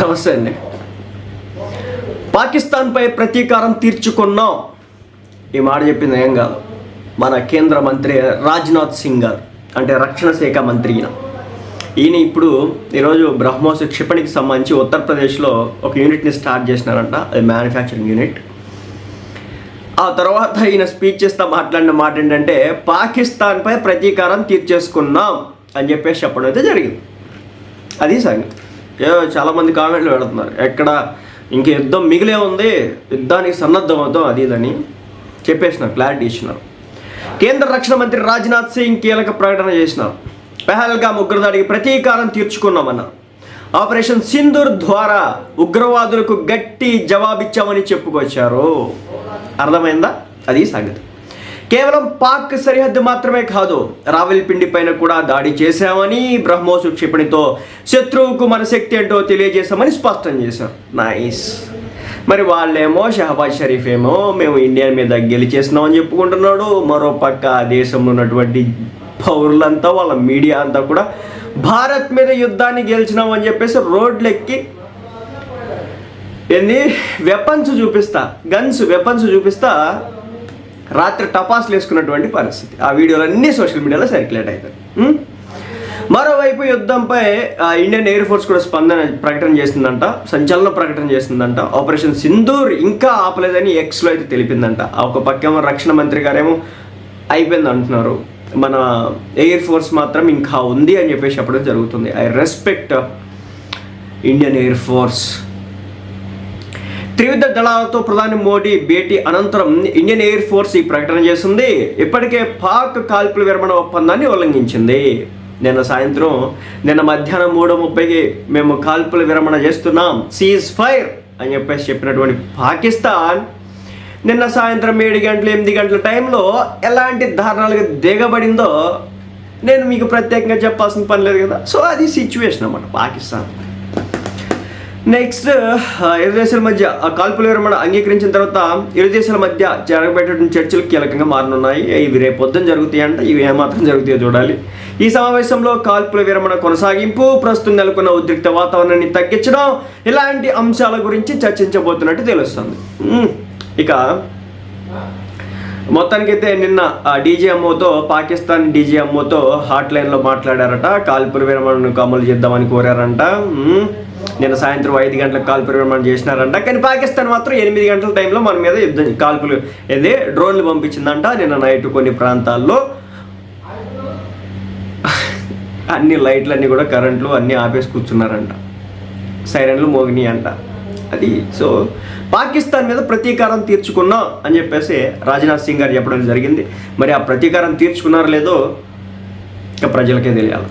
నమస్తే అండి. పాకిస్తాన్పై ప్రతీకారం తీర్చుకున్నాం. ఈ మాట చెప్పింది ఏం కాదు. మన కేంద్ర మంత్రి రాజ్నాథ్ సింగ్ గారు అంటే రక్షణ శాఖ మంత్రి ఈయన. ఈయన ఇప్పుడు ఈరోజు బ్రహ్మోస్ క్షిపణికి సంబంధించి ఉత్తరప్రదేశ్లో ఒక యూనిట్ని స్టార్ట్ చేసినారంట అది మ్యానుఫ్యాక్చరింగ్ యూనిట్ ఆ తర్వాత ఈయన స్పీచ్ చేస్తా మాట్లాడిన మాట ఏంటంటే పాకిస్తాన్పై ప్రతీకారం తీర్చేసుకున్నాం అని చెప్పేసి చెప్పడం అయితే జరిగింది. అది సంగతి. చాలామంది కామెంట్లు పెడుతున్నారు. ఎక్కడ ఇంక యుద్ధం మిగిలే ఉంది యుద్ధానికి సన్నద్ధం అవుతాం అది ఇదని చెప్పేసినారు క్లారిటీ ఇచ్చినారు. కేంద్ర రక్షణ మంత్రి రాజ్నాథ్ సింగ్ కీలక ప్రకటన చేసినారు. పెహల్గా ఉగ్రదాడికి ప్రతీకారం తీర్చుకున్నామన్నారు ఆపరేషన్ సింధూర్ ద్వారా ఉగ్రవాదులకు గట్టి జవాబిచ్చామని చెప్పుకొచ్చారు. అర్థమైందా? అది సంగతి. కేవలం పాక్ సరిహద్దు మాత్రమే కాదు రావెల్పిండి పైన కూడా దాడి చేశామని బ్రహ్మోసు క్షిపణితో శత్రువుకు మన శక్తి ఏంటో తెలియజేశామని స్పష్టం చేశారు. నైస్ మరి వాళ్ళేమో షహబాజ్ షరీఫ్ ఏమో మేము ఇండియా మీద గెలిచేసినామని చెప్పుకుంటున్నాడు. మరో పక్క దేశంలో ఉన్నటువంటి పౌరులంతా వాళ్ళ మీడియా అంతా కూడా భారత్ మీద యుద్ధాన్ని గెలిచినామని చెప్పేసి రోడ్లు ఎక్కి ఏంది వెపన్స్ చూపిస్తా. గన్స్ వెపన్స్ చూపిస్తా. రాత్రి టపాసులు వేసుకున్నటువంటి పరిస్థితి. ఆ వీడియోలు అన్నీ సోషల్ మీడియాలో సర్క్యులేట్ అవుతాయి మరోవైపు యుద్ధంపై ఇండియన్ ఎయిర్ ఫోర్స్ కూడా స్పందన ప్రకటన చేసిందంట సంచలన ప్రకటన చేసిందంట. ఆపరేషన్ సింధూర్ ఇంకా ఆపలేదని ఎక్స్లో అయితే తెలిపిందంట. ఆ ఒక పక్కేమో రక్షణ మంత్రి గారేమో అయిపోయింది అంటున్నారు. మన ఎయిర్ ఫోర్స్ మాత్రం ఇంకా ఉంది అని చెప్పేసి చెప్పడం జరుగుతుంది. I respect Indian Air Force. త్రివిధ దళాలతో ప్రధాని మోడీ భేటీ అనంతరం ఇండియన్ ఎయిర్ ఫోర్స్ ఈ ప్రకటన చేసింది. ఇప్పటికే పాక్ కాల్పుల విరమణ ఒప్పందాన్ని ఉల్లంఘించింది. నిన్న సాయంత్రం నిన్న మధ్యాహ్నం మూడు ముప్పైకి మేము కాల్పుల విరమణ చేస్తున్నాం. సీజ్ ఫైర్ అని చెప్పేసి చెప్పినటువంటి పాకిస్తాన్ నిన్న సాయంత్రం ఏడు గంటలు ఎనిమిది గంటల టైంలో ఎలాంటి దారుణాలుగా దిగబడిందో నేను మీకు ప్రత్యేకంగా చెప్పాల్సిన పని లేదు కదా. సో అది సిచ్యువేషన్ అన్నమాట పాకిస్తాన్. నెక్స్ట్ ఇరు దేశాల మధ్య ఆ కాల్పుల విరమణ అంగీకరించిన తర్వాత ఇరు దేశాల మధ్య జరగబెట్టిన చర్చలు కీలకంగా మారనున్నాయి. ఇవి రేపు పొద్దున జరుగుతాయంట ఇవి ఏమాత్రం జరుగుతాయో చూడాలి. ఈ సమావేశంలో కాల్పుల విరమణ కొనసాగింపు ప్రస్తుతం నెలకొన్న ఉద్రిక్త వాతావరణాన్ని తగ్గించడం ఇలాంటి అంశాల గురించి చర్చించబోతున్నట్టు తెలుస్తుంది. ఇక మొత్తానికైతే నిన్న డీజీఎంఓతో పాకిస్తాన్ డీజీఎంఓతో హాట్ లైన్లో మాట్లాడారట. కాల్పుల విరమణను అమలు చేద్దామని కోరారంట. నిన్న సాయంత్రం ఐదు గంటలకు కాల్పుల విరమణ చేసినారంట. కానీ పాకిస్తాన్ మాత్రం ఎనిమిది గంటల టైంలో మన మీద యుద్ధం కాల్పులు ఏది డ్రోన్లు పంపించిందంట నిన్న నైట్ కొన్ని ప్రాంతాల్లో. అన్ని లైట్లన్నీ కూడా కరెంట్లు అన్నీ ఆపేసి కూర్చున్నారంట. సైరన్లు మోగినాయి అంట అది. సో పాకిస్తాన్ మీద ప్రతీకారం తీర్చుకున్నాం అని చెప్పేసి రాజ్నాథ్ సింగ్ గారు చెప్పడం జరిగింది. మరి ఆ ప్రతీకారం తీర్చుకున్నారో లేదో ఇక ప్రజలకే తెలియాలి.